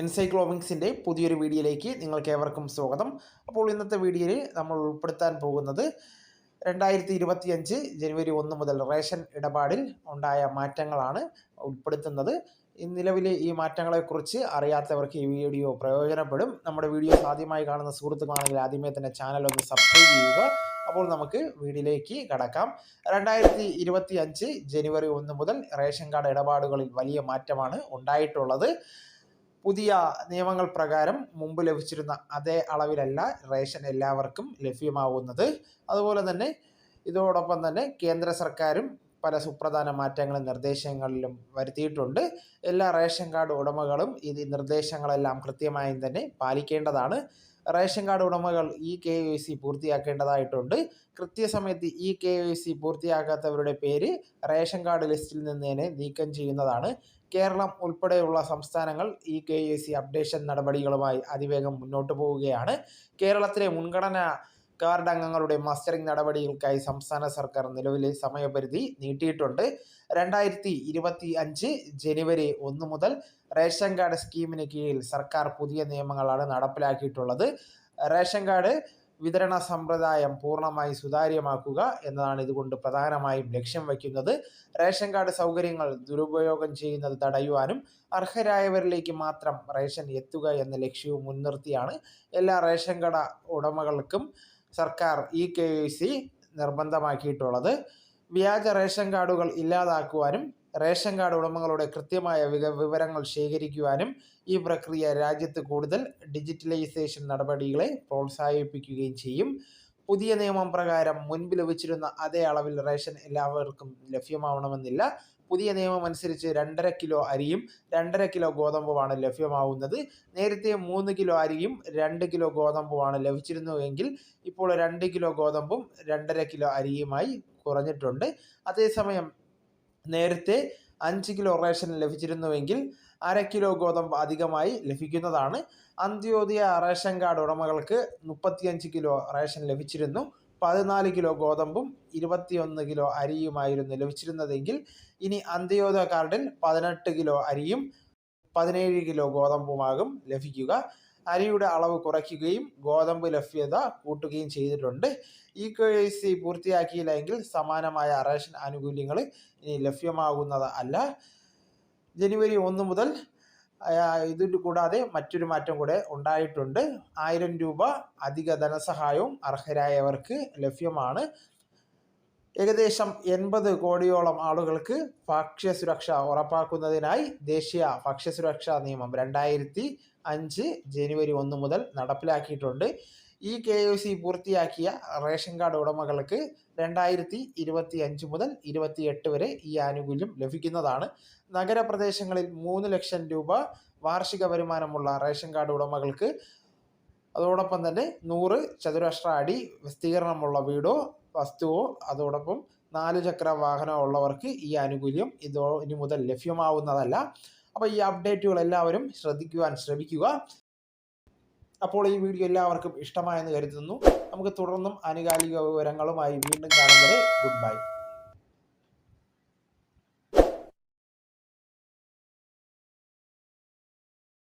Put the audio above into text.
എൻസൈക്ലോമിക്സിന്റെ പുതിയൊരു വീഡിയോയിലേക്ക് നിങ്ങൾക്ക് ഏവർക്കും സ്വാഗതം. അപ്പോൾ ഇന്നത്തെ വീഡിയോയിൽ നമ്മൾ ഉൾപ്പെടുത്താൻ പോകുന്നത് രണ്ടായിരത്തി ഇരുപത്തിയഞ്ച് ജനുവരി ഒന്ന് മുതൽ റേഷൻ ഇടപാടിൽ ഉണ്ടായ മാറ്റങ്ങളാണ് ഉൾപ്പെടുത്തുന്നത്. നിലവിലെ ഈ മാറ്റങ്ങളെക്കുറിച്ച് അറിയാത്തവർക്ക് ഈ വീഡിയോ പ്രയോജനപ്പെടും. നമ്മുടെ വീഡിയോസ് ആദ്യമായി കാണുന്ന സുഹൃത്തുക്കളാണെങ്കിൽ ആദ്യമേ തന്നെ ചാനൽ ഒന്ന് സബ്സ്ക്രൈബ് ചെയ്യുക. അപ്പോൾ നമുക്ക് വീഡിയോയിലേക്ക് കടക്കാം. രണ്ടായിരത്തി ഇരുപത്തി അഞ്ച് ജനുവരി ഒന്ന് മുതൽ റേഷൻ കാർഡ് ഇടപാടുകളിൽ വലിയ മാറ്റമാണ് ഉണ്ടായിട്ടുള്ളത്. പുതിയ നിയമങ്ങൾ പ്രകാരം മുമ്പ് ലഭിച്ചിരുന്ന അതേ അളവിലല്ല റേഷൻ എല്ലാവർക്കും ലഭ്യമാവുന്നത്. അതുപോലെ തന്നെ ഇതോടൊപ്പം തന്നെ കേന്ദ്ര സർക്കാരും പല സുപ്രധാന മാറ്റങ്ങളും നിർദ്ദേശങ്ങളിലും വരുത്തിയിട്ടുണ്ട്. എല്ലാ റേഷൻ കാർഡ് ഉടമകളും ഈ നിർദ്ദേശങ്ങളെല്ലാം കൃത്യമായും തന്നെ പാലിക്കേണ്ടതാണ്. റേഷൻ കാർഡ് ഉടമകൾ ഈ കെ വൈ സി പൂർത്തിയാക്കേണ്ടതായിട്ടുണ്ട്. കൃത്യസമയത്ത് ഈ കെ വൈ സി പൂർത്തിയാക്കാത്തവരുടെ പേര് റേഷൻ കാർഡ് ലിസ്റ്റിൽ നിന്ന് തന്നെ നീക്കം ചെയ്യുന്നതാണ്. കേരളം ഉൾപ്പെടെയുള്ള സംസ്ഥാനങ്ങൾ ഈ കെ എ സി അപ്ഡേഷൻ നടപടികളുമായി അതിവേഗം മുന്നോട്ട് പോവുകയാണ്. കേരളത്തിലെ മുൻഗണന കാർഡ് അംഗങ്ങളുടെ മസ്റ്ററിംഗ് നടപടികൾക്കായി സംസ്ഥാന സർക്കാർ നിലവിലെ സമയപരിധി നീട്ടിയിട്ടുണ്ട്. രണ്ടായിരത്തി ഇരുപത്തി അഞ്ച് ജനുവരി ഒന്ന് മുതൽ റേഷൻ കാർഡ് സ്കീമിന് കീഴിൽ സർക്കാർ പുതിയ നിയമങ്ങളാണ് നടപ്പിലാക്കിയിട്ടുള്ളത്. റേഷൻ കാർഡ് വിതരണ സമ്പ്രദായം പൂർണമായി സുതാര്യമാക്കുക എന്നതാണ് ഇതുകൊണ്ട് പ്രധാനമായും ലക്ഷ്യം വയ്ക്കുന്നത്. റേഷൻ കാർഡ് സൗകര്യങ്ങൾ ദുരുപയോഗം ചെയ്യുന്നത് തടയുവാനും അർഹരായവരിലേക്ക് മാത്രം റേഷൻ എത്തുക എന്ന ലക്ഷ്യവും മുൻനിർത്തിയാണ് എല്ലാ റേഷൻ കട ഉടമകൾക്കും സർക്കാർ ഇ കെ സി നിർബന്ധമാക്കിയിട്ടുള്ളത്. വ്യാജ റേഷൻ കാർഡുകൾ ഇല്ലാതാക്കുവാനും റേഷൻ കാർഡ് ഉടമകളുടെ കൃത്യമായ വിവരങ്ങൾ ശേഖരിക്കുവാനും ഈ പ്രക്രിയ രാജ്യത്ത് കൂടുതൽ ഡിജിറ്റലൈസേഷൻ നടപടികളെ പ്രോത്സാഹിപ്പിക്കുകയും ചെയ്യും. പുതിയ നിയമം പ്രകാരം മുൻപ് ലഭിച്ചിരുന്ന അതേ അളവിൽ റേഷൻ എല്ലാവർക്കും ലഭ്യമാവണമെന്നില്ല. പുതിയ നിയമം അനുസരിച്ച് രണ്ടര കിലോ അരിയും രണ്ടര കിലോ ഗോതമ്പുമാണ് ലഭ്യമാവുന്നത്. നേരത്തെ മൂന്ന് കിലോ അരിയും രണ്ട് കിലോ ഗോതമ്പുമാണ് ലഭിച്ചിരുന്നുവെങ്കിൽ ഇപ്പോൾ രണ്ട് കിലോ ഗോതമ്പും രണ്ടര കിലോ അരിയുമായി കുറഞ്ഞിട്ടുണ്ട്. അതേസമയം നേരത്തെ അഞ്ച് കിലോ റേഷൻ ലഭിച്ചിരുന്നുവെങ്കിൽ അര കിലോ ഗോതമ്പ് അധികമായി ലഭിക്കുന്നതാണ്. അന്ത്യോദയ റേഷൻ കാർഡ് ഉടമകൾക്ക് മുപ്പത്തിയഞ്ച് കിലോ റേഷൻ ലഭിച്ചിരുന്നു. പതിനാല് കിലോ ഗോതമ്പും ഇരുപത്തിയൊന്ന് കിലോ അരിയുമായിരുന്നു ലഭിച്ചിരുന്നതെങ്കിൽ ഇനി അന്ത്യോദയ കാർഡിൽ പതിനെട്ട് കിലോ അരിയും പതിനേഴ് കിലോ ഗോതമ്പുമാകും ലഭിക്കുക. അരിയുടെ അളവ് കുറയ്ക്കുകയും ഗോതമ്പ് ലഭ്യത കൂട്ടുകയും ചെയ്തിട്ടുണ്ട്. ഇ കെ സി പൂർത്തിയാക്കിയില്ല എങ്കിൽ സമാനമായ റേഷൻ ആനുകൂല്യങ്ങൾ ഇനി ലഭ്യമാകുന്നത് അല്ല. ജനുവരി ഒന്ന് മുതൽ ഇത് കൂടാതെ മറ്റൊരു മാറ്റം കൂടെ ഉണ്ടായിട്ടുണ്ട്. ആയിരം രൂപ അധിക ധനസഹായവും അർഹരായവർക്ക് ലഭ്യമാണ്. ഏകദേശം എൺപത് കോടിയോളം ആളുകൾക്ക് ഭക്ഷ്യസുരക്ഷ ഉറപ്പാക്കുന്നതിനായി ദേശീയ ഭക്ഷ്യസുരക്ഷാ നിയമം രണ്ടായിരത്തി അഞ്ച് ജനുവരി ഒന്ന് മുതൽ നടപ്പിലാക്കിയിട്ടുണ്ട്. ഈ കെ ഒ സി പൂർത്തിയാക്കിയ റേഷൻ കാർഡ് ഉടമകൾക്ക് രണ്ടായിരത്തി ഇരുപത്തി അഞ്ച് മുതൽ ഇരുപത്തി എട്ട് വരെ ഈ ആനുകൂല്യം ലഭിക്കുന്നതാണ്. നഗരപ്രദേശങ്ങളിൽ മൂന്ന് ലക്ഷം രൂപ വാർഷിക വരുമാനമുള്ള റേഷൻ കാർഡ് ഉടമകൾക്ക് അതോടൊപ്പം തന്നെ നൂറ് ചതുരശ്ര അടി വിസ്തീർണമുള്ള വീടോ വസ്തുവോ അതോടൊപ്പം നാല് ചക്ര വാഹനമോ ഉള്ളവർക്ക് ഈ ആനുകൂല്യം ഇതോ ഇനി മുതൽ ലഭ്യമാവുന്നതല്ല. അപ്പോൾ ഈ അപ്ഡേറ്റുകൾ എല്ലാവരും ശ്രദ്ധിക്കുവാൻ ശ്രമിക്കുക. അപ്പോൾ ഈ വീഡിയോ എല്ലാവർക്കും ഇഷ്ടമായെന്ന് കരുതുന്നു. നമുക്ക് തുടർന്നും ആനുകാലിക വിവരങ്ങളുമായി വീണ്ടും കാണുന്നത് ഗുഡ് ബൈ.